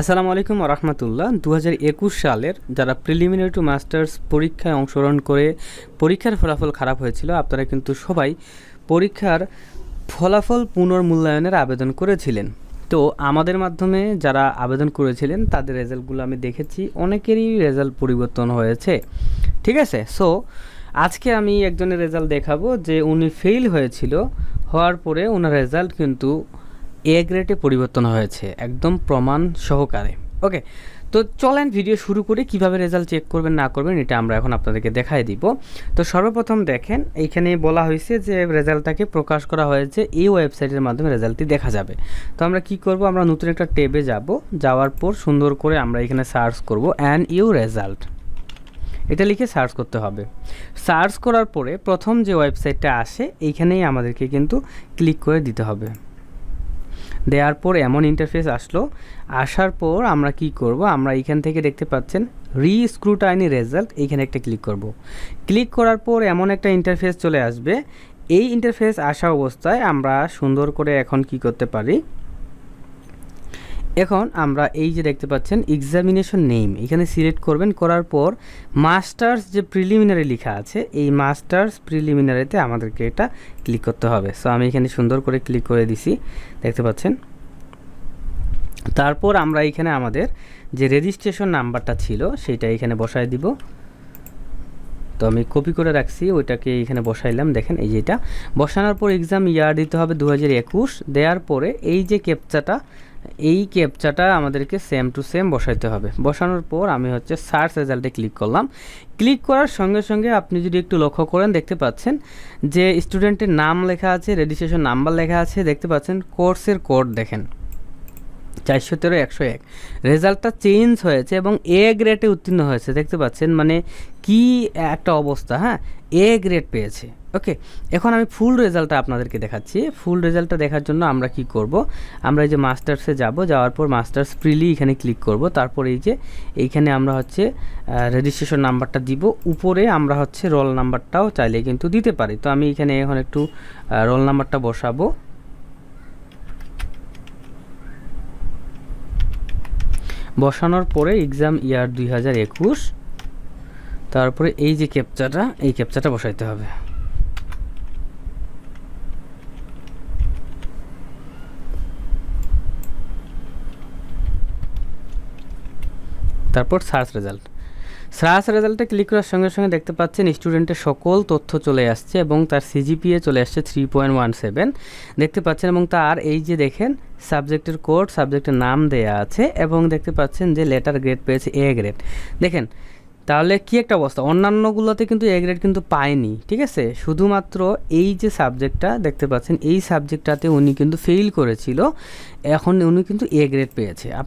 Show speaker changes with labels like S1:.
S1: আসসালামু আলাইকুম রহমতুল্লাহ দু একুশ সালের যারা প্রিলিমিনারি টু মাস্টার্স পরীক্ষায় অংশগ্রহণ করে পরীক্ষার ফলাফল খারাপ হয়েছিল, আপনারা কিন্তু সবাই পরীক্ষার ফলাফল পুনর্মূল্যায়নের আবেদন করেছিলেন। তো আমাদের মাধ্যমে যারা আবেদন করেছিলেন, তাদের রেজাল্টগুলো আমি দেখেছি, অনেকেরই রেজাল্ট পরিবর্তন হয়েছে। ঠিক আছে? সো আজকে আমি একজনের রেজাল্ট দেখাবো যে উনি ফেল হয়েছিল, হওয়ার পরে ওনার রেজাল্ট কিন্তু এ গ্রেডে পরিবর্তন হয়েছে, একদম প্রমাণ সহকারে। ওকে তো চলেন ভিডিও শুরু করে কীভাবে রেজাল্ট চেক করবেন, না করবেন, এটা আমরা এখন আপনাদেরকে দেখাই দিব। তো সর্বপ্রথম দেখেন, এইখানে বলা হয়েছে যে রেজাল্টটাকে প্রকাশ করা হয়েছে, এই ওয়েবসাইটের মাধ্যমে রেজাল্টটি দেখা যাবে। তো আমরা কি করব, আমরা নতুন একটা ট্যাবে যাব, যাওয়ার পর সুন্দর করে আমরা এখানে সার্চ করব অ্যান্ড ইউ রেজাল্ট এটা লিখে সার্চ করতে হবে। সার্চ করার পরে প্রথম যে ওয়েবসাইটটা আসে, এইখানেই আমাদেরকে কিন্তু ক্লিক করে দিতে হবে। দেওয়ার পর এমন ইন্টারফেস আসলো। আসার পর আমরা কি করব? আমরা এখান থেকে দেখতে পাচ্ছেন রি স্ক্রুটাইনি রেজাল্ট এইখানে একটা ক্লিক করব। ক্লিক করার পর এমন একটা ইন্টারফেস চলে আসবে। এই ইন্টারফেস আসা অবস্থায় আমরা সুন্দর করে এখন কি করতে পারি? এখন আমরা এই যে দেখতে পাচ্ছেন এক্সামিনেশন নেম এখানে সিলেক্ট করবেন, করার পর মাস্টার্স যে প্রিলিমিনারি লেখা আছে, এই মাস্টার্স প্রিলিমিনারিতে আমাদেরকে এটা ক্লিক করতে হবে। সো আমি এখানে সুন্দর করে ক্লিক করে দিছি, দেখতে পাচ্ছেন? তারপর আমরা এখানে আমাদের যে রেজিস্ট্রেশন নাম্বারটা ছিল, সেটা এখানে বসায় দিব। তো আমি কপি করে রাখছি, ওইটাকে এখানে বসাইলাম, দেখেন এই যেটা বসানোর পর এক্সাম ইয়ার দিতে হবে দু হাজার একুশ, দেওয়ার পরে এই যে ক্যাপচাটা এই ক্যাপচাটা আমাদেরকে সেম টু সেম বসাইতে হবে। বসানোর পর আমি হচ্ছে সার্চ রেজাল্টে ক্লিক করলাম। ক্লিক করার সঙ্গে সঙ্গে আপনি যদি একটু লক্ষ্য করেন, দেখতে পাচ্ছেন যে স্টুডেন্টের নাম লেখা আছে রেজিস্ট্রেশন নাম্বার লেখা আছে, দেখতে পাচ্ছেন কোর্সের কোড দেখেন। চারশো তেরো, একশো এক। রেজাল্টটা চেঞ্জ হয়েছে এবং এ গ্রেডে উত্তীর্ণ হয়েছে। দেখতে পাচ্ছেন মানে কি একটা অবস্থা হ্যাঁ? এ গ্রেড পেয়েছে। ওকে এখন আমি ফুল রেজাল্টটা আপনাদেরকে দেখাচ্ছি। ফুল রেজাল্টটা দেখার জন্য আমরা কি করব? আমরা এই যে মাস্টার্সে যাব, যাওয়ার পর মাস্টার্স প্রিলি এখানে ক্লিক করব। তারপর এই যে এইখানে আমরা হচ্ছে রেজিস্ট্রেশন নাম্বারটা দিব। উপরে আমরা হচ্ছে রোল নাম্বারটাও চাইলে কিন্তু দিতে পারি। তো আমি এখানে এখন একটু রোল নাম্বারটা বসাবো। বসানোর পরে এক্সাম ইয়ার দুই হাজার একুশ। তারপরে এই যে ক্যাপচাটা এই ক্যাপচাটা বসাইতে হবে। তারপর সার্চ রেজাল্ট সার্চ রেজাল্টে ক্লিক করার সঙ্গে সঙ্গে দেখতে পাচ্ছেন স্টুডেন্টের সকল তথ্য চলে আসছে এবং তার সিজিপিএ চলে আসছে থ্রি পয়েন্ট ওয়ান সেভেন দেখতে পাচ্ছেন এবং তার এই যে দেখেন সাবজেক্টের কোড সাবজেক্টের নাম দেয়া আছে এবং দেখতে পাচ্ছেন যে লেটার গ্রেড পেয়েছে এ গ্রেড দেখেন, তাহলে কি একটা অবস্থা? অন্যান্যগুলোতে কিন্তু এ গ্রেড কিন্তু পায়নি, ঠিক আছে? শুধুমাত্র এই যে সাবজেক্টটা দেখতে পাচ্ছেন এই সাবজেক্টটাতে উনি কিন্তু ফেল করেছিল। এখন উনি কিন্তু এ গ্রেড পেয়েছে।